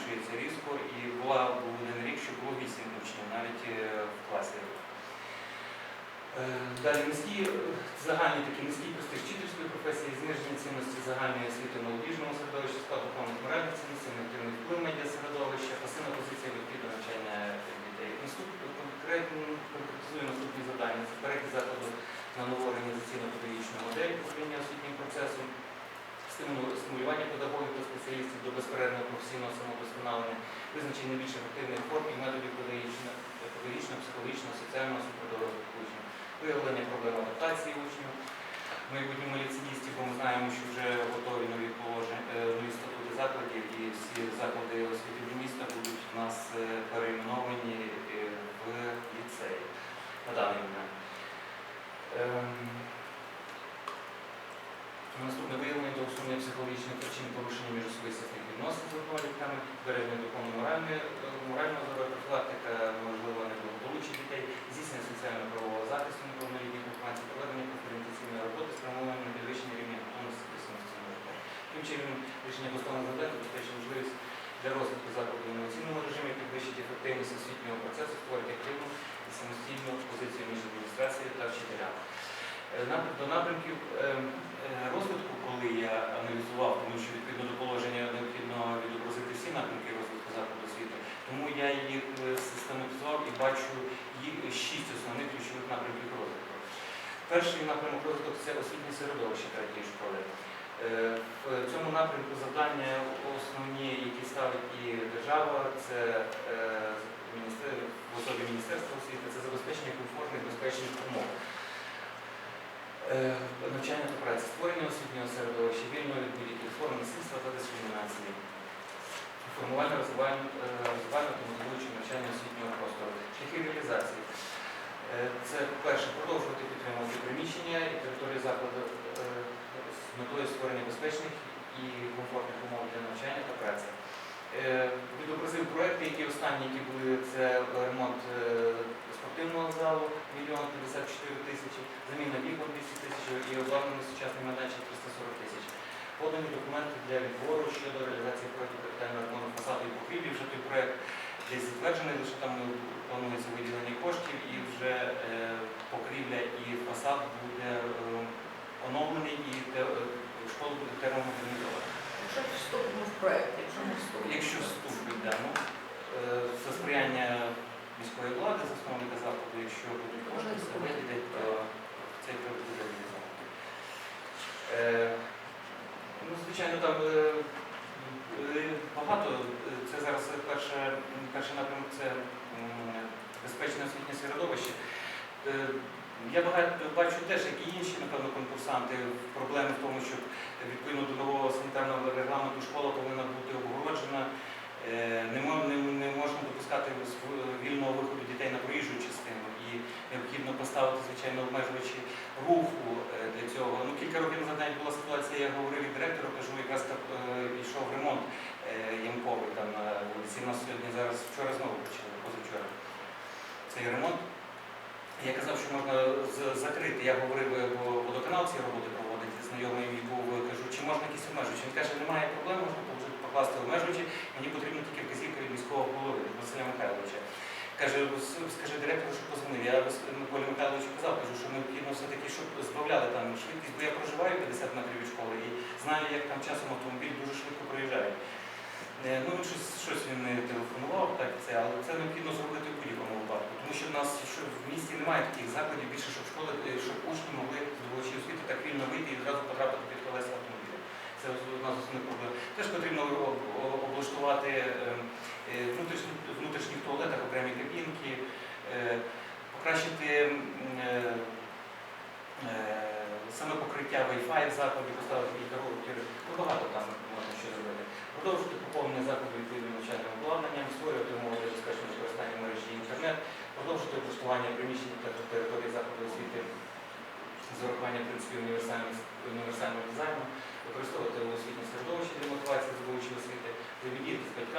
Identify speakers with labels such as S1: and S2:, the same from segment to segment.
S1: зменшується різко і була був один рік, що було 8 учнів навіть е, в класі. Е, Далі низькі, е, загальні такі низькі престиж вчительської професії, зниження цінності загальної освіти в молодіжному середовищі, склад духовних моральних цінностей, негативний вплив медіасередовища, пасивна позиція до навчання дітей. Наступне конкретно конкретизує наступні завдання. Це перехід закладу на нову організаційно-педагогічну модель управління освітнім процесом, стимулювання педагогів та спеціалістів до безперервного професійного самовдосконалення, визначення найбільш ефективних форм і методів педагогічного, психологічного, соціального супроводу учнів, виявлення проблем адаптації учнів, майбутньому ліцеїстів, бо ми знаємо, що вже готові нові положення, е, нові статути закладів, і всі заклади освіти міста будуть у нас е, перейменовані е, в ліцеї на даний момент. Ем, Наступне виявлення психологічних причин порушення міжособистісних відносин з виховательками, збереження духовно-моральної е, морального здоров'я, профілактика можливо неблагополуччя дітей, здійснення соціально-правового захисту неповнолітніх вихованців, проведення профорієнтаційної роботи, спрямованої на підвищення рівня готовності до самостійного. Тим чином, рішення поставлених завдань забезпечить можливість для розвитку закладу в інноваційному режимі, підвищить ефективність освітнього процесу, створить активну і самостійну позицію між адміністрацією та вчителями. Е, До напрямків е, е, розвитку, коли я аналізував, тому що відповідно до положення необхідно відобразити всі напрямки розвитку закладу освіти, тому я їх систематизував і бачу їх шість основних ключових напрямків розвитку. Перший напрямок розвитку це освітнє середовище третьої школи. В цьому напрямку завдання основні, які ставить і держава, це в особі Міністерства освіти, це забезпечення комфортних безпечних умов. Е, Навчання та праці, створення освітнього середовища, вільного від будь-яких форм насильства та дискримінації, формування розвивання е, та мотивуючого навчання освітнього простору, шляхи реалізації. Е, Це перше продовжувати підтримувати приміщення і території закладу з метою створення безпечних і комфортних умов для навчання та праці. Відобразив проекти, які останні, які були, це ремонт спортивного залу, мільйон 54 тисячі, заміна вікон 200 тисяч і обладнання сучасний майданчик 340 тисяч. Подані документи для відбору щодо реалізації проєкту капітального ремонту фасаду і покрівлі. Вже той проєкт десь затверджений, лише там планується виділення коштів і вже е, покрівля і фасад буде е, оновлений і е, школа буде термомодернізована.
S2: Якщо вступимо в проект, якщо не вступимо.
S1: Якщо вступить, да, ну, за сприяння міської влади, засновника закладу, якщо будуть кошти все виділять, то цей проект буде реалізований. Е, Ну, звичайно, там е, е, багато. Е, Це зараз перше, перший напрямок це м, безпечне освітнє середовище. Е, Я багато бачу теж, як і інші, напевно, конкурсанти, проблеми в тому, що відповідно до нового санітарного регламенту школа повинна бути обгороджена. Е, Не, мо- не, не можна допускати вільного виходу дітей на проїжджу частину і необхідно поставити, звичайно, обмежувачі руху е, для цього. Ну, кілька років назад навіть була ситуація, я говорив від директора, кажу, якраз так йшов ремонт е, ямковий там на вулиці. У нас сьогодні зараз вчора знову почали, позавчора цей ремонт. Я казав, що можна закрити. Я говорив, бо водоканал ці роботи проводить, знайомий мій був, чи можна якісь обмежувачі. Він каже, немає проблем, можна покласти обмежувачі, мені потрібна тільки вказівка від міського голови, від Василя Михайловича. Каже, скажи директору, щоб позвонив. Я Миколі Михайловичу казав, кажу, що необхідно все-таки, щоб збавляли там швидкість, бо я проживаю 50 метрів від школи і знаю, як там часом автомобіль дуже швидко проїжджає. Е, Ну, щось, щось він не телефонував, так це, але це необхідно зробити в будь-якому випадку. Тому що в нас що в місті немає таких закладів більше, щоб школи, е, щоб учні могли здобувачі освіти так вільно вийти і одразу потрапити під колеса. Це одна з основних проблем. Теж потрібно об- об- облаштувати е, е, внутрішні, в внутрішніх туалетах окремі кабінки, е, покращити е, е, саме покриття Wi-Fi в закладі, поставити кілька роутер. Ну, багато там можна що зробити. Продовжити поповнення закладу відповідним навчальним обладнанням, створювати умови для безпечного використання мережі інтернет, продовжити облаштування приміщень та території закладу освіти з урахуванням принципів універсальних- універсального дизайну, використовувати освітнє середовище для мотивації здобувачів освіти,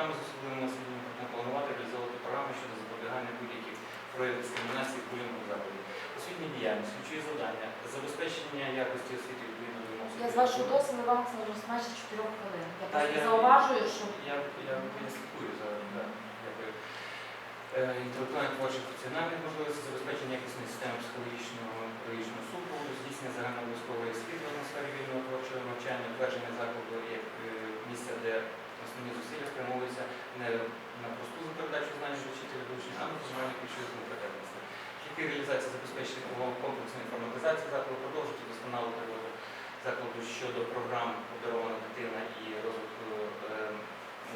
S1: взаємодіяти з особливими освітніми, планувати реалізовувати програми щодо запобігання будь-яких проявів дискримінації в будь-якому закладі. Освітня діяльність, ключові завдання, забезпечення якості освіти відповідно до.
S2: Я з вашого досвіду вам це вже майже 4 хвилин. Я просто
S1: я-
S2: зауважую, що
S1: Я, я поясню. е, інтелектуальних творчих функціональних можливостей, забезпечення якісної системи психологічного педагогічного супроводу, здійснення загальнообов'язкової освіти в атмосфері вільного творчого навчання, утвердження закладу як е, місця, де основні зусилля спрямовуються не на просту передачу знань вчителя до учнів, а на формування ключових компетентностей. Шляхи реалізації забезпечити умови комплексної інформатизації закладу, продовжити досконалу роботу закладу щодо програм «Обдарована дитина» і розвитку е,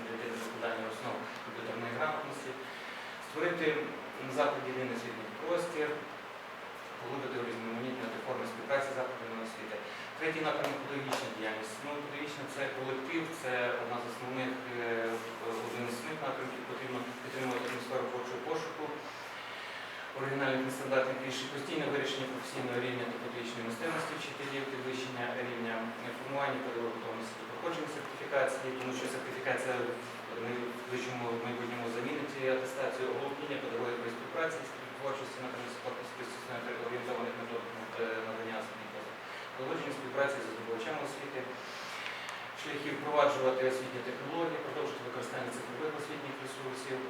S1: дитини закладання основ комп'ютерної грамотності, створити на закладі єдиний освітній простір, поглибити урізноманітнити форми співпраці з закладами освіти. Третій напрямок педагогічна діяльність. Ну, педагогічна це колектив, це одна з основних, е, один з основних напрямків, потрібно підтримувати атмосферу творчого пошуку, оригінальних нестандартних рішень, постійне вирішення професійного рівня та педагогічної мистецтвості вчителів, підвищення рівня е, формування готовності до проходження сертифікації, тому що сертифікація в майбутньому замінить атестацію оголошення педагогів при співпраці з творчості на спеціально орієнтованих методик е, надання освітніх налагодження співпраці з здобувачами освіти, шляхи впроваджувати освітні технології, продовжити використання цифрових освітніх ресурсів, е,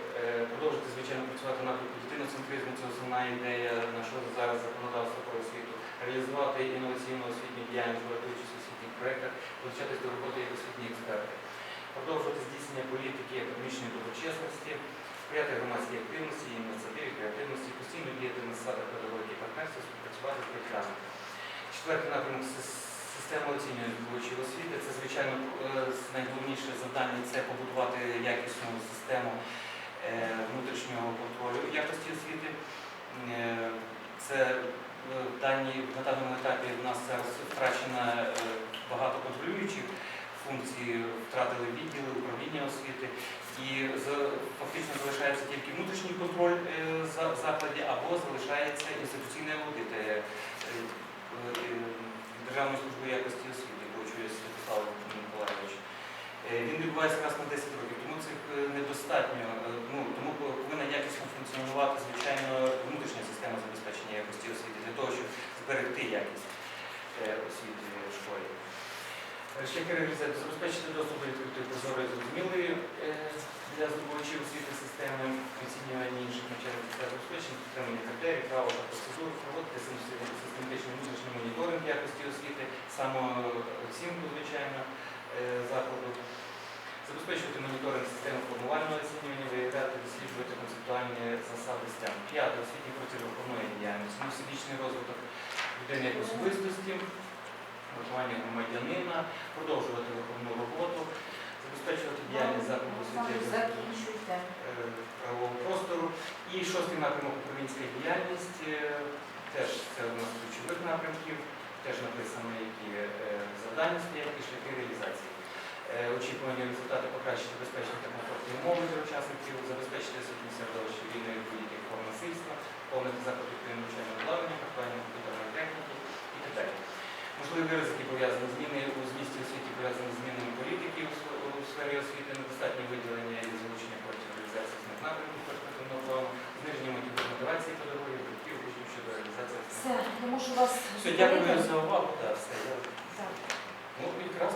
S1: продовжити, звичайно, працювати на дитиноцентризму, це основна ідея нашого зараз законодавства про освіту, реалізувати інноваційну освітню діяльність, участь у освітніх проєктах, долучатись до роботи як освітні експерти, продовжувати здійснення політики академічної доброчесності, сприяти громадській активності, ініціативі, креативності, постійно діяти на засадах педагогіки партнерства, співпрацювати з батьками. Четвертий напрямок система оцінювання здобувачів освіти. Це, звичайно, е, найголовніше завдання це побудувати якісну систему е, внутрішнього контролю якості освіти. Е, Це на даному етапі в нас зараз втрачено багато контролюючих функцій, втратили відділи управління освіти. І фактично залишається тільки внутрішній контроль е, в закладі або залишається інституційний аудит Державної служби якості освіти, прочує Святослав Миколаївич. Е, Він відбувається раз на 10 років, тому цих е, недостатньо. Е, Ну, тому повинна якісно функціонувати, звичайно, внутрішня система забезпечення якості освіти для того, щоб зберегти якість е, освіти в школі. Е, Шляхи реалізації забезпечити доступ до відкритої прозорої зрозумілої е, для здобувачів освіти системи оцінювання інших навчальних та забезпечення, підтримання критерій, правил та процедур, проводити сим- систематичний внутрішній моніторинг якості освіти, самооцінку, звичайно, е, закладу, забезпечувати моніторинг системи формувального оцінювання, виявляти, досліджувати концептуальні засади STEM. П'яте освітній процес виховної діяльності, ну, всебічний розвиток людини як особистості, виховання громадянина, продовжувати виховну роботу, забезпечувати діяльність закладу освіти як
S2: Закінчуйте.
S1: е, правового простору. І шостий напрямок управлінська діяльність, е, теж це одна з ключових напрямків, теж написано, які е, завдання стоять і шляхи реалізації. Е, Очікування результати покращити безпечні та комфортні умови для учасників, забезпечити освітнє середовище від будь-яких форм насильства, повнити заклади при навчального обладнання, харчування комп'ютерної техніки і так далі. Можливі ризики пов'язані з зміни у змісті освіті, пов'язані з змінами політики у сф- у сфері освіти, недостатнє виділення і залучення коштів реалізації з напрямків перспективного плану, зниження мотивації педагогів,
S2: Все, тому що вас
S1: все, дякую за увагу. Да, все.
S2: Так.
S1: Ну, якраз.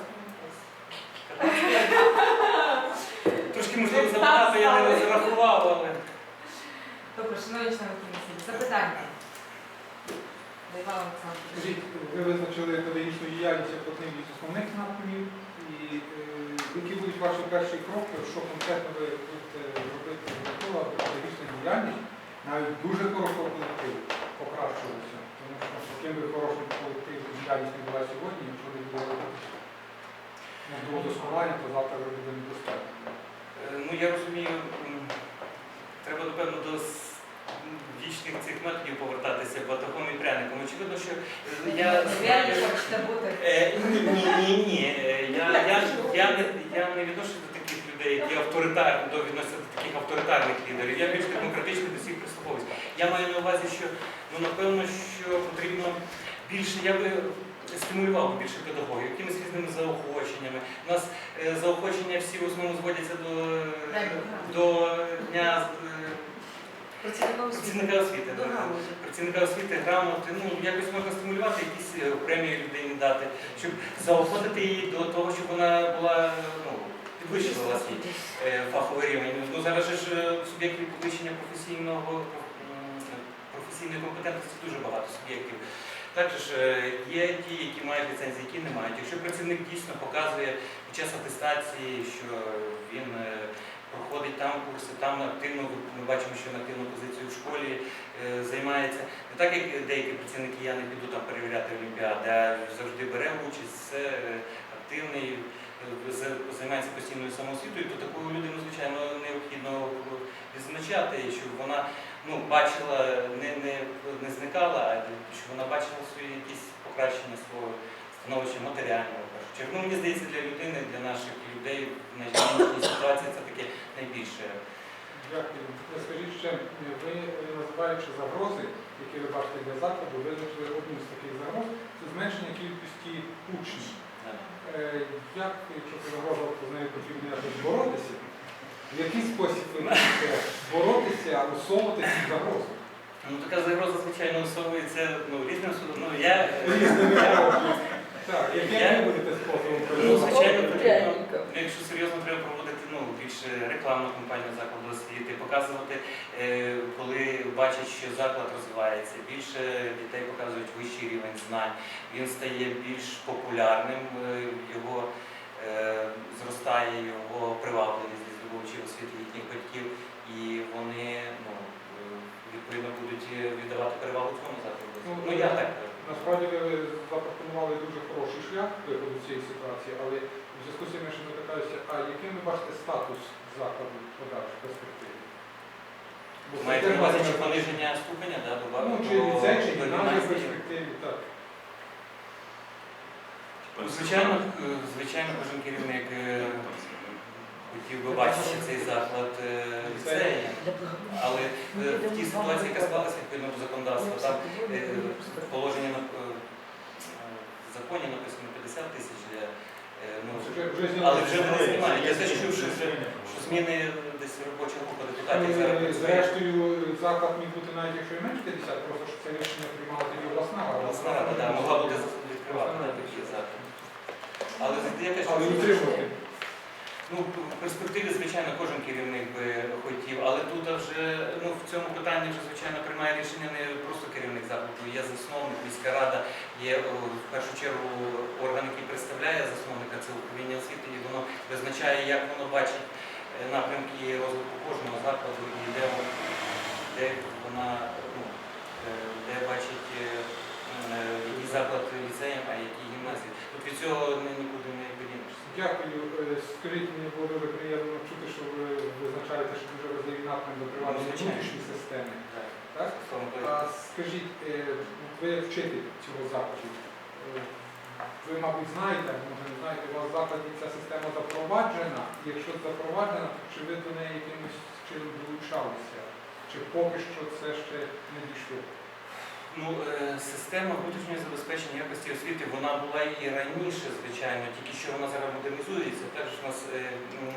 S1: Трошки можливо забагато, я не розрахував, але.
S2: Добре, шановні члени комісії, запитання.
S3: Скажіть, ви визначили педагогічну діяльність як одним із основних напрямів, і е, які будуть ваші перші кроки, що конкретно ви будете робити для того, аби педагогічна діяльність навіть дуже хорошого колективу покращувалася. Тому що яким би хорошим колектив діяльність не була сьогодні, якщо не ну, до то завтра вже буде недостатньо.
S1: Е, Ну, я розумію, треба, напевно, до вічних цих методів повертатися батогом і пряником. Очевидно, що е, я
S2: хочете бути.
S1: Е, Ні, ні, ні, Я, я, я, я не таких людей, які авторитарні, до відносяться до таких авторитарних лідерів. Я більш демократично до всіх прислуховуюсь. Я маю на увазі, що ну напевно, що потрібно більше, я би стимулював більше педагогів, якимись різними заохоченнями. У нас е, заохочення всі в основному зводяться до, е, до дня е,
S2: Працівником освіти.
S1: працівника освіти. Да. Працівника освіти, грамоти, ну якось можна стимулювати, якісь е, премії людині дати, щоб заохотити її до того, щоб вона була ну, підвищили власні е, фаховий рівень. Ну зараз ж е, суб'єктів підвищення професійного м, професійної компетентності дуже багато суб'єктів. Також е, є ті, які мають ліцензії, які не мають. Якщо працівник дійсно показує під час атестації, що він е, проходить там курси, там активно ми бачимо, що він активну позицію в школі е, займається. Не так як деякі працівники, я не піду там перевіряти олімпіади, а завжди бере участь, це е, активний, е, займається постійною самоосвітою, то таку людину, звичайно, необхідно відзначати, щоб вона ну, бачила, не, не, не зникала, а щоб вона бачила свої якісь покращення свого становища матеріального. Ну, мені здається, для людини, для наших людей в нинішній ситуації це таке найбільше.
S3: Дякую. Скажіть ще, ви е, називаючи загрози, які ви бачите для закладу, визначили одну з таких загроз, це зменшення кількості учнів. Е, Як, якщо то з нею потрібно якось боротися? В який спосіб ви будете боротися, усовувати ці загрози?
S1: Ну, така загроза, звичайно, усовується ну, різним судом. Ну, я,
S3: Різними. Так, як ви будете способом
S1: Ну, звичайно, потрібно. Ну, Якщо серйозно треба проводити ну, більше рекламну кампанію закладу освіти, показувати, е, коли бачать, що заклад розвивається, більше дітей показують вищий рівень знань, він стає більш популярним, е, його е, зростає його привабливість для здобувачів освіти їхніх батьків, і вони ну, відповідно будуть віддавати перевагу цьому закладу. Ну я так.
S3: Насправді ви запропонували дуже хороший шлях виходу з цієї ситуації, але в зв'язку з цим я ще запитаюся, а яким ви бачите статус закладу в подальшій перспективі?
S1: Маєте на увазі чи пониження ступеня, да, до
S3: Ну, чи ліцей, чи в перспективі, так.
S1: Звичайно, е, звичайно, кожен керівник е, хотів би бачити цей заклад е. Але е, в тій ситуації, яка склалася відповідно до законодавства, там е, положення на в законі написано 50 тисяч для ну, але вже вони знімають. Я теж чув, що що зміни десь робоча група депутатів зараз.
S3: Зрештою, заклад міг бути навіть якщо і менше 50, просто що це рішення приймала тоді обласна рада.
S1: Обласна рада да, могла буде відкривати такі заклади. Але я теж
S3: Але
S1: чув, що-
S3: утримувати.
S1: Ну, в перспективі, звичайно, кожен керівник би хотів, але тут вже ну, в цьому питанні вже, звичайно, приймає рішення не просто керівник закладу, є засновник, міська рада, є в першу чергу орган, який представляє засновника, це управління освіти, і воно визначає, як воно бачить е, напрямки розвитку кожного закладу і де, де вона ну, е, де бачить е, заклад ліцеєм, а який гімназії. Тут від цього ні- нікуди не подінешся.
S3: Дякую. Е, Скажіть, мені було дуже приємно чути, що ви визначаєте, що дуже важливий напрям до приватної
S1: Ну,
S3: внутрішньої системи.
S1: Так.
S3: Так? А скажіть, е, ви як вчитель цього закладу, е, ви, мабуть, знаєте, може не знаєте, у вас в закладі ця система запроваджена. І Якщо запроваджена, то чи ви до неї якимось чином долучалися? Чи поки що це ще не дійшло?
S1: Ну, е, система внутрішнього забезпечення якості освіти вона була і раніше, звичайно, тільки що вона зараз модернізується. Також у нас е,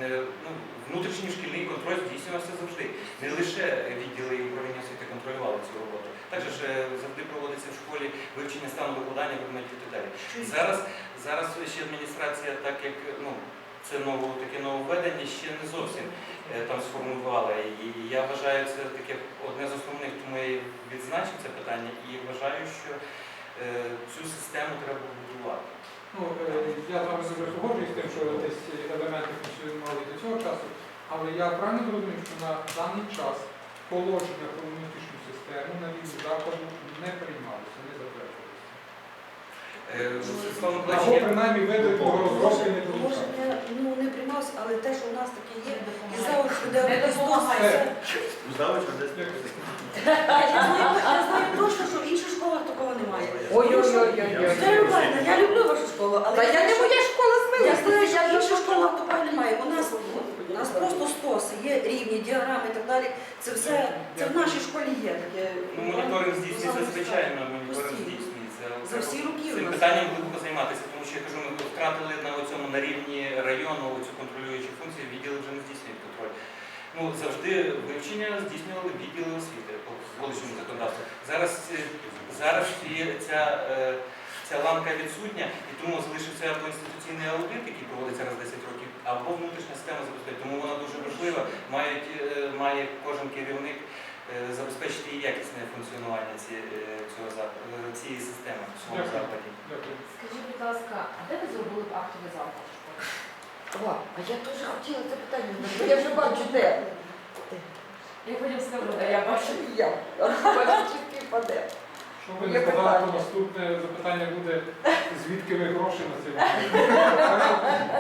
S1: е, ну, внутрішній шкільний контроль здійснювався завжди. Не лише відділи і управління освіти контролювали цю роботу. Також завжди проводиться в школі вивчення стану викладання предметів і так далі. Зараз, зараз ще адміністрація, так як ну, це ново, таке нововведення, ще не зовсім там сформувала. І я вважаю, це таке одне з основних, тому я відзначив це питання і вважаю, що е, цю систему треба будувати.
S3: Ну, е, я з вами дуже погоджуюсь з тим, що десь елементи функціонували до цього часу, але я правильно зрозумів, що на даний час положення про внутрішню систему на рівні закладу не приймалося, не затверджувалося.
S1: Е,
S3: Або принаймні ви до розробки не долучалися.
S4: Ну, не приймався, але те, що у нас таке є, і
S2: допомагає.
S4: завод буде
S2: допомагає.
S4: Я знаю, я знаю точно, що в інших школах такого немає.
S2: Ой-ой-ой-ой.
S4: Це нормально, я люблю вашу школу, але
S2: Та я не моя школа
S4: я знаю, що в інших школах такого немає. У нас, у нас просто стоси, є рівні, діаграми і так далі. Це все, це в нашій школі є таке.
S1: Ну, моніторинг здійснюється, звичайно, моніторинг здійснюється.
S4: За всі роки у
S1: Цим
S4: нас.
S1: питанням глибоко займатися, що я кажу, ми втратили на цьому на рівні району цю контролюючу функцію, відділи вже не здійснюють контроль. Ну, завжди вивчення здійснювали відділи освіти по вуличному законодавству. Зараз, е, зараз ця, е, ця ланка відсутня, і тому залишився або інституційний аудит, який проводиться раз 10 років. або внутрішня система забезпечення. Тому вона дуже важлива. Мають, е, має кожен керівник забезпечити і якісне функціонування ці- е, цього е, цієї системи в
S3: Дякую.
S1: закладі.
S2: Скажіть, будь ласка, а де ви зробили б актовий заклад?
S5: О, а я теж хотіла це питання, задати, я вже бачу де.
S2: Я потім скажу, де я бачу.
S5: Я. Ти чіткий паде.
S3: Що ви не сказали, то наступне запитання буде, звідки ви гроші на це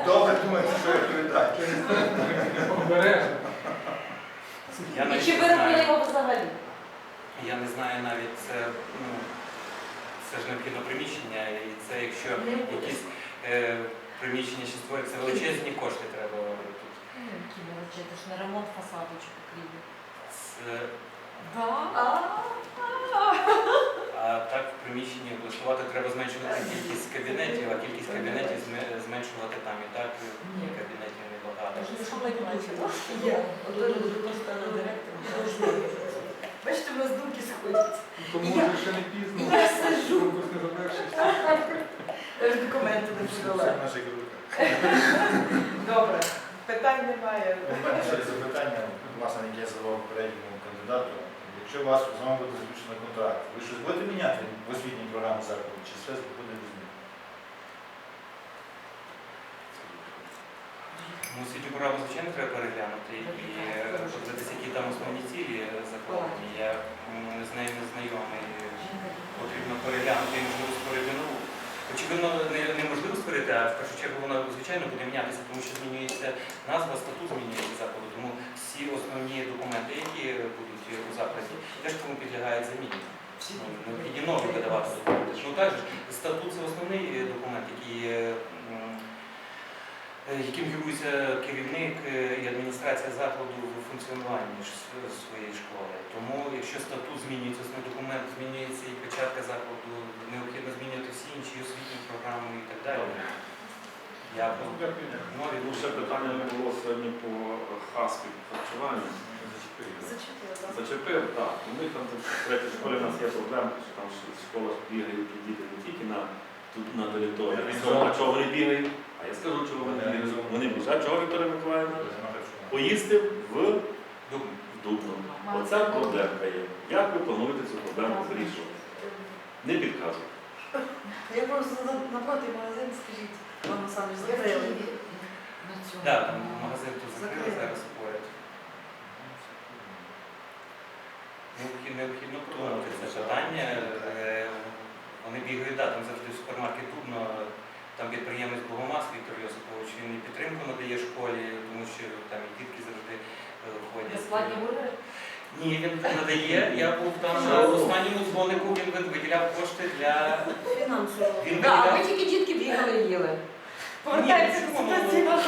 S6: Добре думаєте, що я відповідаю.
S3: Обережно.
S1: Я
S2: І
S1: навіть
S2: чи
S1: не
S2: ви робили
S1: знаю.
S2: його взагалі?
S1: Я не знаю навіть це, ну, це ж необхідно приміщення, і це якщо
S2: Не буде.
S1: якісь е, приміщення ще створюються, величезні кошти треба робити.
S2: Ну, які величезні, це ж на ремонт фасаду чи покрівлі.
S1: Це,
S2: Да?
S1: а так в приміщенні облаштувати треба зменшувати кількість кабінетів, а кількість кабінетів зменшувати там і так
S2: Ні.
S1: кабінетів небагато.
S5: Директором. Бачите, у нас думки сходять.
S3: Тому
S5: Я-
S3: вже ще не пізно.
S5: я сиджу.
S3: Конкурс не завершився.
S5: Я ж документи не
S6: Все
S5: подала.
S6: в наших руках.
S5: Добре, питань немає.
S6: У мене ще є запитання, власне, яке я задавав попередньому кандидату. Якщо у вас з вами буде заключено контракт, ви щось будете міняти в освітній програмі закладу, чи все буде без змін?
S1: Ну, освітню програму, звичайно, треба переглянути і е, подивитися, які там основні цілі закладені. Я з нею не знайомий. Потрібно переглянути і можливо створити нову. Очевидно, неможливо створити, а в першу чергу вона звичайно буде мінятися, тому що змінюється назва, статут змінюється закладу. Тому всі основні документи, які будуть у закладі, теж тому підлягають заміні. Ну, Необхідні нові видавати документи. Ну так же, статут це основний е, документ, який, е, яким керується керівник е, і адміністрація закладу в функціонуванні своєї школи. Тому якщо статут змінюється, основний документ змінюється і печатка закладу, необхідно змінювати всі інші освітні програми і так далі. Я нові
S7: Ну, ще питання не було сьогодні по хаспі харчуванню. Зачепив, так. У них там в третій школі у нас є проблема, що там в школах бігають діти не тільки на, тут на території. А чого вони бігають? А я скажу, чого вони бігають. Вони біжать, чого Вікторія Миколаївна? Поїсти в
S1: Дуб.
S7: Дубно. Оця проблемка є. Як ви плануєте цю проблему вирішувати? Не підказую.
S4: Я просто на- напроти магазин, скажіть, вам саме закрили.
S1: Так, магазин тут Закрили. зараз поряд. Необхідно, продумати це питання. Е, Вони бігають, да, там завжди супермаркет Дубно, там підприємець Богомаз Віктор Йосипович, він і підтримку надає школі, тому що там і дітки завжди е, ходять.
S2: Безплатні бургери?
S1: Ні, він надає. Я був там на останньому дзвонику, він виділяв кошти для.
S4: Фінансово.
S1: Він
S2: Так, а
S1: виділяв.
S2: тільки дітки бігали і їли.
S1: Повертається до ситуаційного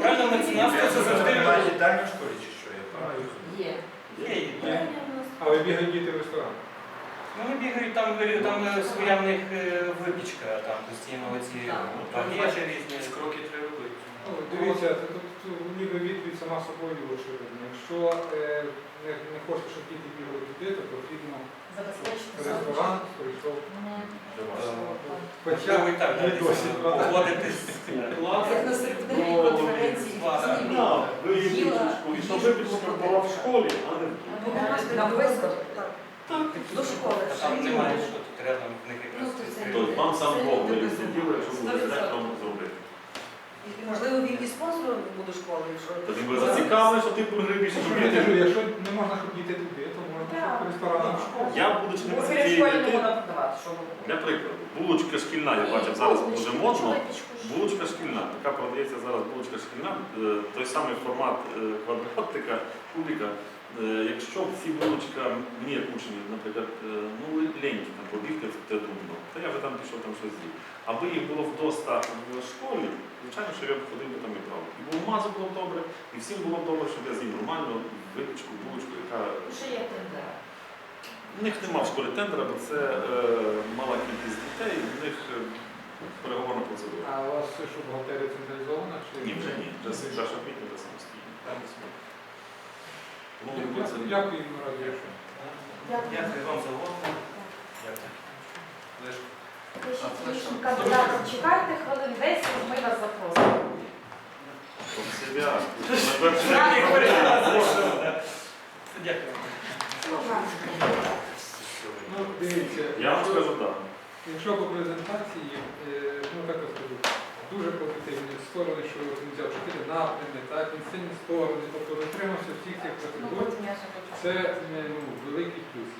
S1: Правильно, меценатство це завжди.
S6: Їдальні в школі чи що? Я правильно?
S2: Є.
S1: Є, є.
S3: А ви бігають діти в ресторан?
S1: Ну, Вони бігають там, е, там е, своя в них е, випічка, там постійно оці
S2: Так.
S1: різні.
S6: Кроки треба робити.
S3: Ну, Дивіться, тут ніби відповідь сама собою очевидно. Якщо е, не, не хочете, щоб діти бігали туди, то потрібно в ресторан, прийшов.
S6: До вас.
S3: Хоча
S1: і так, десь, е,
S3: правда?
S1: погодитись.
S4: Як на середині конференції знімі.
S7: Так, ви
S4: Їла.
S7: була в школі, а не в
S4: Вискочить, так. До школи.
S1: Та Там немає що тут рядом в них
S4: Ну,
S1: якраз.
S7: Тобто вам сам Бог
S4: безумовні.
S7: діло, якщо буде
S4: Сто
S7: директором зробити.
S4: Можливо, він і спонсором буде школи, якщо...
S7: Тоді ви зацікавили, що ти
S3: Я якщо не можна, щоб діти туди, то можна щоб в ресторанах в школу.
S7: Я, будучи на
S2: школі не
S7: дітей,
S2: можна продавати, що ви
S7: для прикладу, булочка шкільна, я бачив зараз дуже модно. Булочка шкільна, така продається зараз булочка шкільна, е, той самий формат е, квадратика, кубика. Е, Якщо б ці булочка, мені як учні, наприклад, е, ну ленькі там побігти в те думно, то я би там пішов там щось з'їв. Аби їх було вдоста в школі, звичайно, що я б ходив би там і брав. І було мазу було б добре, і всім було б добре, щоб я з'їв нормальну випічку, булочку, яка
S2: Ще є тендера.
S7: в них нема в школі тендера, бо це е, мала кількість дітей, в них е, переговорна процедура.
S3: А у вас це що, бухгалтерія централізована? Чи...
S7: Ні, вже ні. Вже з 1 квітня вже самостійно. Тому
S3: Дякую,
S7: це
S3: Дякую.
S1: Дякую вам за увагу. Дякую.
S2: Кандидатом чекайте хвилин 10, ми вас запросимо.
S1: Дякую.
S3: Ну, дивіться,
S7: Я вам скажу так.
S3: якщо по презентації, е, ну так скажу, дуже позитивні сторони, що він взяв чотири напрями, так, він сильні сторони, тобто дотримався всіх цих
S2: Ну,
S3: процедур. Це е, ну, великий плюс.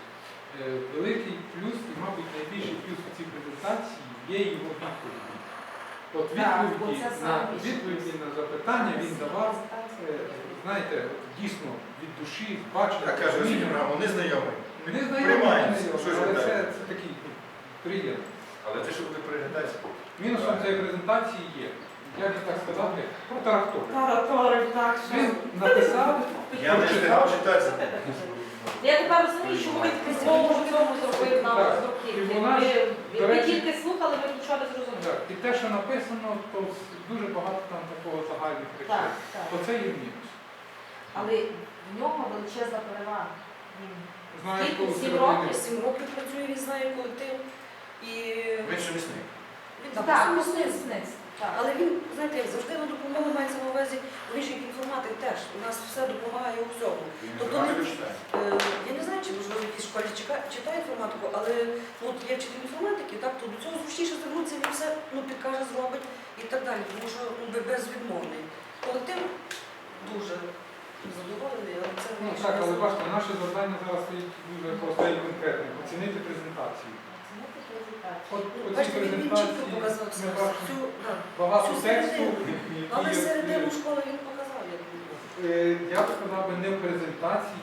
S3: Е, Великий плюс і, мабуть, найбільший плюс у цій презентації є його відповіді. От відповіді на відповіді на запитання він давав, е, знаєте, дійсно від душі, бачення.
S6: Так каже,
S3: не знайомі,
S6: Приймаємо.
S3: не
S6: ж
S3: але це, це такий приємно.
S6: Але те, що буде приглядатися.
S3: Мінусом цієї презентації є, як би так сказати, про тарахтор.
S5: Тараторив, так,
S3: Він написав,
S6: Я не встигав читати.
S2: Я тепер розумію, чому він письмово в цьому зробив нам
S3: Так.
S2: з руки.
S3: І вона ж,
S2: Ми,
S3: до
S2: ми
S3: речі-
S2: тільки слухали, ми нічого не зрозуміли.
S3: Так, і те, що написано, то с- дуже багато там такого загальних речей.
S2: Так, так.
S3: То це є мінус.
S2: Але в нього величезна перевага. Він
S3: Знаєш,
S2: Скільки?
S3: коли
S2: Сім
S3: середини-
S2: років?
S4: Сім років працює, він знає колектив. І
S6: Він сумісник.
S4: він
S2: Так,
S4: так. Але він, знаєте, як завжди на допомогу мається на увазі, же інформатик теж. У нас все допомагає у всьому. Тобто не- Е, Я не знаю, чи можливо в якійсь школі читає інформатику, але ну, от є вчитель інформатики, так, то до цього зручніше звернутися, він все ну, підкаже, зробить і так далі, тому що ну, безвідмовний. Колектив дуже задоволений, але це
S3: Ну так, але бачите, наше завдання зараз стоїть дуже просте і конкретне. Оцінити презентацію. От
S4: Ну, Бачите, він, він чітко
S3: презентації
S4: показав
S3: ми
S4: все.
S3: бачимо
S4: Всю, да.
S3: багато
S4: всю
S3: тексту,
S4: середину. Але середину школи він показав, я думаю.
S3: Е, Я б сказав би не в презентації.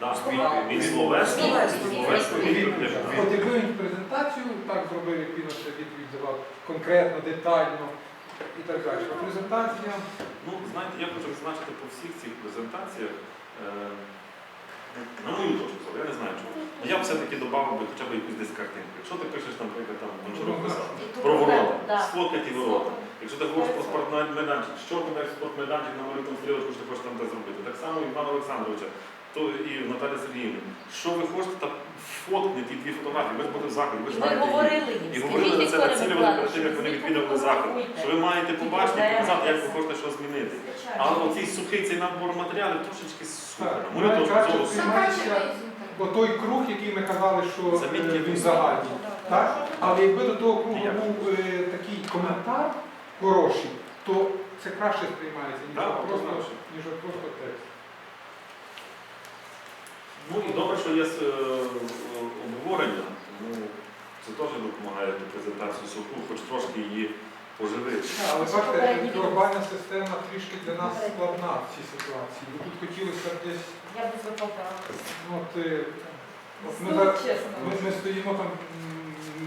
S7: Да,
S4: Слова.
S7: він, відповідь.
S3: От якби він презентацію так зробив, як він ще відповідь давав конкретно, детально і так далі. А презентація
S7: Ну, знаєте, я хочу відзначити по всіх цих презентаціях, е, на мою точку зору, я не знаю чому. Ну, Я б все-таки додав би хоча б якусь десь картинку. Якщо ти пишеш, наприклад, там Гончарук писав, про ворота, сфоткати ворота. Якщо ти говориш про спортмайданчик, що ти спортмайданчик намалюй там стрілочку, що ти хочеш там те зробити. Так само і Івана Олександровича, то і Наталя Сергіївна. Що ви хочете, так фоткніть ті дві фотографії, ви ж будете в закладі, ви ж знаєте. їх.
S2: говорили
S7: І говорили на це націлювали перед
S2: Миколаївна,
S7: тим, як вони
S2: що
S7: відвідали заклад. Що ви маєте побачити і показати, як ви хочете що змінити. Але оцей сухий цей набор матеріалів трошечки супер. На точку
S3: найкраще
S7: зору.
S3: сприймається бо той круг, який ми казали, що е,
S7: Замітки
S3: він загальний. Так? Але якби до того кругу був е, такий коментар хороший, то це краще сприймається, ніж
S7: Так,
S3: от просто,
S7: однозначно.
S3: ніж от просто текст.
S7: Ну і добре, що є е, обговорення, тому це теж допомагає до презентації суху, хоч трошки її поживити.
S3: Так, Але бачите, глобальна система трішки для нас складна в цій ситуації. Бо тут хотілося б десь,
S2: Я б звикла
S3: ну, от, е, от ми,
S2: Ну, чесно.
S3: ми, ми стоїмо там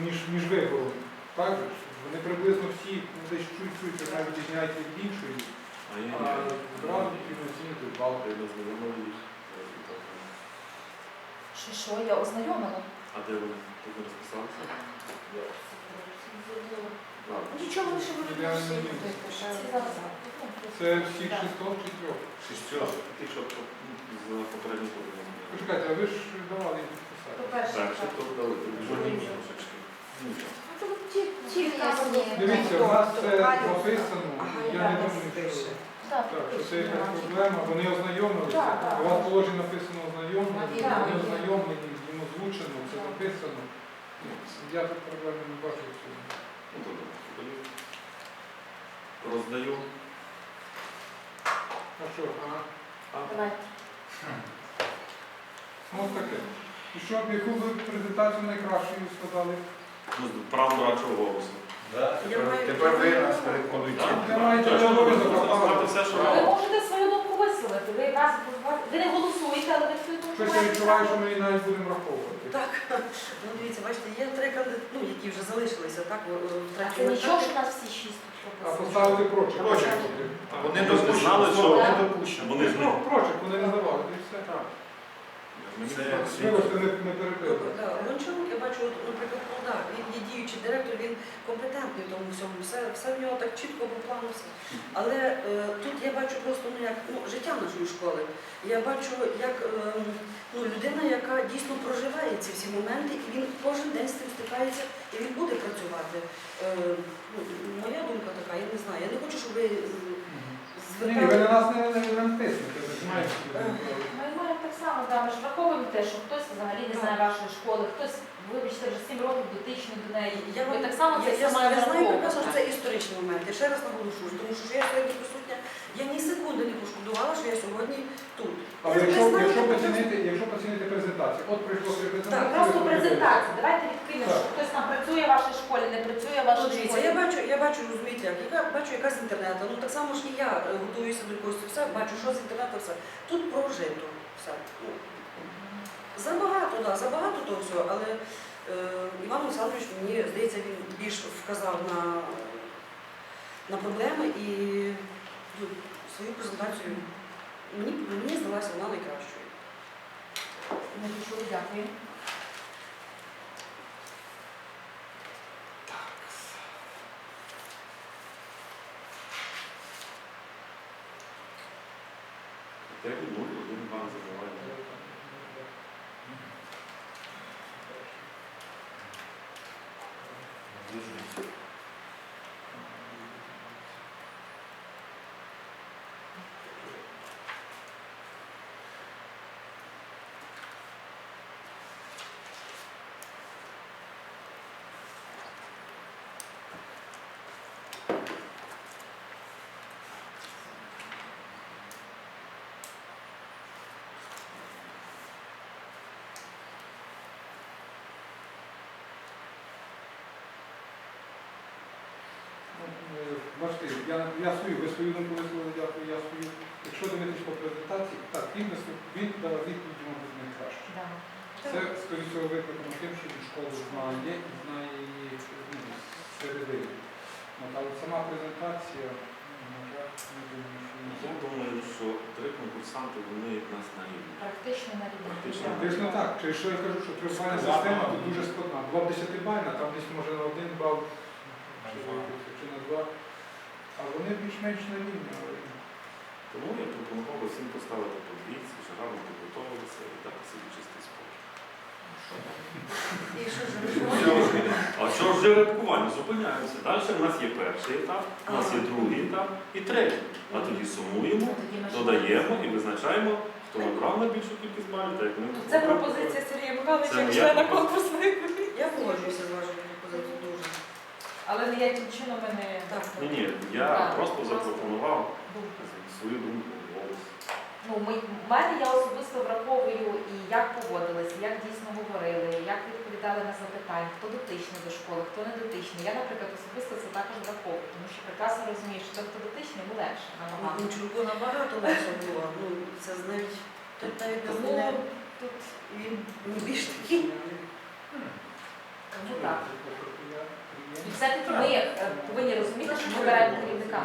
S3: між, між виборами. Так? же ж? Вони приблизно всі ну, десь чуть-чуть відрізняють від іншої,
S7: А я
S3: а зразу потрібно оцінити бал.
S7: не знайомий їх.
S2: Що, що, я ознайомила?
S7: А де вони? Тут не розписалися?
S2: Нічого лише ви
S3: Я не
S2: всі всі зараз.
S3: Це всіх шістьох чи трьох.
S7: Шістьох. Ті, що з попереднього.
S3: Почекайте, а ви ж давали їм підписати.
S7: Так, що тут дали? Жодні трошечки.
S2: Ну,
S3: Дивіться, у нас це написано, я не думаю, що,
S2: Так,
S3: так, що це якась проблема, вони ознайомилися. У вас в положенні написано ознайомлені, вони ознайомлені, їм озвучено, це написано. Я тут проблеми не бачу в цьому.
S7: Ну, Роздаю.
S3: А що, ага.
S2: Давай.
S3: Ну, таке. І що, яку ви презентацію найкращою сказали?
S7: Ну, Право дорадчого голосу.
S6: Да, Тепер тепер ви нас переконуєте.
S3: Ви маєте
S7: Так,
S3: обов'язок,
S7: сказати все, що
S2: Ви можете свою думку висловити. Ви раз ви не голосуєте, але ви свою думку
S3: Щось я
S2: маєте
S3: відчуваю,
S2: право.
S3: що ми її навіть будемо враховувати.
S4: Так, ну дивіться, бачите, є три кандидати, ну, які вже залишилися, так, в,
S2: А
S4: третьому
S2: Це нічого,
S4: етапі.
S2: що у нас всі шість тут
S3: А поставити. Прочек.
S6: Вони
S7: не знали, що
S6: Вони допущені.
S7: вони ж не.
S3: Прочек, вони не давали, і все. Вибачте, не, не перебив.
S4: Гончарук, я бачу, от, наприклад, Полдар, він є діючий директор, він компетентний в тому всьому, все, все в нього так чітко по плану все. Але е, тут я бачу просто ну, як, ну, життя нашої школи. Я бачу, як е, ну, людина, яка дійсно проживає ці всі моменти, і він кожен день з цим стикається, і він буде працювати. Е, ну, моя думка така, я не знаю. Я не хочу, щоб ви е,
S3: Ні, ні, ви на нас не, не, не натиснете, ви знаєте.
S2: Так само, да, ми ж враховуємо те, що хтось взагалі не знає вашої школи, хтось, вибачте, вже 7 років дотичний до неї.
S4: Я,
S2: Ми
S4: вам-
S2: так само це
S4: я,
S2: все
S4: я,
S2: маємо
S4: я знаю прекрасно, що це історичний момент. Я ще раз наголошую, тому що я сьогодні присутня, я ні секунди не пошкодувала, що я сьогодні тут.
S3: Але
S4: Я-
S3: якщо,
S4: ви
S3: якщо поцінити, якщо поцінити презентацію, от прийшло три презентації.
S2: Просто
S3: ви
S2: презентація. Давайте відкинемо,
S3: Так.
S2: що хтось там працює в вашій школі, не працює в
S4: Ну,
S2: вашій
S4: дивіться,
S2: школі.
S4: я бачу, я бачу, розумієте, як я бачу якась з інтернету. Ну так само ж і я е, готуюся до якогось все, бачу, що з інтернету все. Тут прожито. Ну, забагато, да, забагато того всього, але е, Іван Олександрович мені здається, він більш вказав на, на проблеми і ну, свою презентацію мені, мені здалася вона найкращою.
S2: Дуже дякую.
S7: Критерій нуль, один бан забиває.
S3: Ну, е, Бачите, я, я свою, ви свою думку висловили, дякую, я свою. Якщо дивитись по презентації, так, він, дав відповіді, мабуть, найкраще.
S2: Да.
S3: Це, скоріше всього, викликано тим, що він школу знає і знає її ну, середини. От, але сама презентація, ну, на жаль, не думаю, що
S7: Я думаю, що три конкурсанти вони в нас на рівні.
S2: Практично на рівні.
S7: Практично.
S3: Звісно так, через що я кажу, що трьохбальна система тут дуже складна. Була б десятибальна, там десь може на один бал чи, чи на два. А вони більш-менш на рівні.
S7: Тому я пропонував всім поставити по двійці, вже гарно підготовитися і дати собі чистий спокій.
S4: І що ж
S7: А що ж жеребкування? Зупиняємося. Далі в нас є перший етап, у нас є другий етап і третій. А тоді сумуємо, додаємо і визначаємо, хто набрав найбільшу кількість балів, та як ми
S2: Це пропозиція Сергія Михайловича
S7: Це
S2: як
S7: моя
S2: члена
S7: пропозиція.
S2: конкурсної.
S4: Я погоджуюся з вашою.
S2: Але ніяким чином ми не
S4: Так.
S7: Ні, ні, я
S2: Так.
S7: просто запропонував свою думку голос.
S2: Ну, ми, в мене я особисто враховую і як поводилися, як дійсно говорили, як відповідали на запитання, хто дотичний до школи, хто не дотичний. Я, наприклад, особисто це також враховую, тому що прекрасно розумію, що той, хто дотичний, йому легше набагато.
S4: Гунчурку набагато легше було. Ну, це навіть тут навіть
S2: Тому тут
S4: він більш такий.
S2: Тому так. І все-таки ми е, повинні розуміти, що ми обираємо керівника.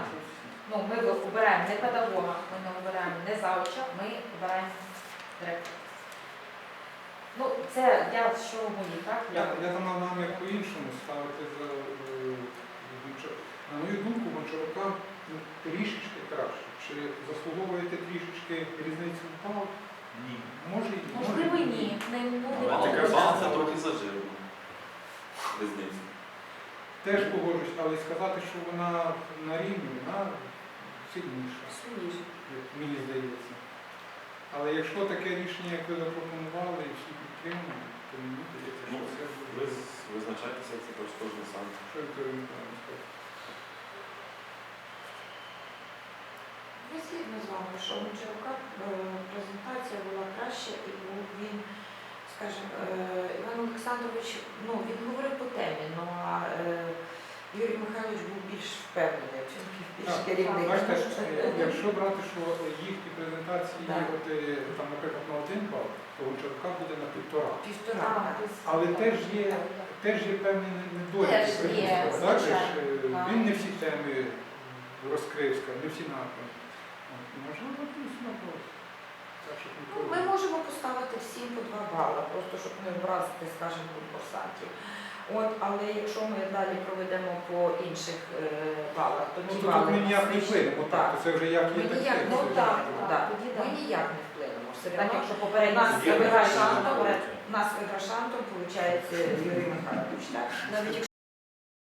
S2: Ну, ми обираємо не педагога, ми не обираємо не завуча, ми обираємо директора. Ну, це я що мої, так?
S3: Я, я там нам як по-іншому ставити за е, На мою думку, Гончарука ну, трішечки краще. Чи заслуговуєте трішечки різницю в?
S6: Ні.
S3: Може і
S2: Можливо,
S3: може.
S2: ні. Не, ну, не
S7: Але така бал це трохи заживно. Різниця.
S3: Теж погоджусь, але сказати, що вона на рівні, вона сильніша, як мені здається. Але якщо таке рішення, як ви запропонували, і всі підтримують, то мені здається,
S7: Ну,
S3: що це буде.
S7: з- визначайтеся, це теж кожен сам.
S3: Що Вікторія Михайлівна скаже?
S5: Я з вами, що Гончарука е, презентація була краща і був він, скажімо, е, Іван Олександрович, ну, він говорив по темі, ну а е, Юрій Михайлович був більш впевнений, більш
S3: Так,
S5: керівник.
S3: Бачите, якщо брати, що їхні презентації,
S5: Так.
S3: от, е, там, наприклад, на один бал, то Гончарука буде на півтора.
S5: Півтора.
S2: А,
S3: Але теж є, теж є певні недоліки. Так. Він не всі теми розкрив, не всі напрямки. Можливо, дійсно було. Так,
S5: Ну, Ми можемо поставити всім по два бали, просто щоб не вразити, скажімо, конкурсантів. От, але якщо ми далі проведемо по інших е, балах, то
S3: Ну,
S5: ті
S3: то тут ми ніяк не вплинемо, так,
S5: Так.
S3: це вже як є
S5: Ми
S3: таке.
S5: ніяк, ну
S3: це
S5: так, так.
S2: Тоді
S5: Ми ніяк не вплинемо. Все
S2: Так,
S5: одно
S2: якщо
S5: у
S2: попередній
S5: нас
S7: Є виграшантом,
S5: у нас виграшантом виходить Юрій Михайлович, так?
S4: Навіть якщо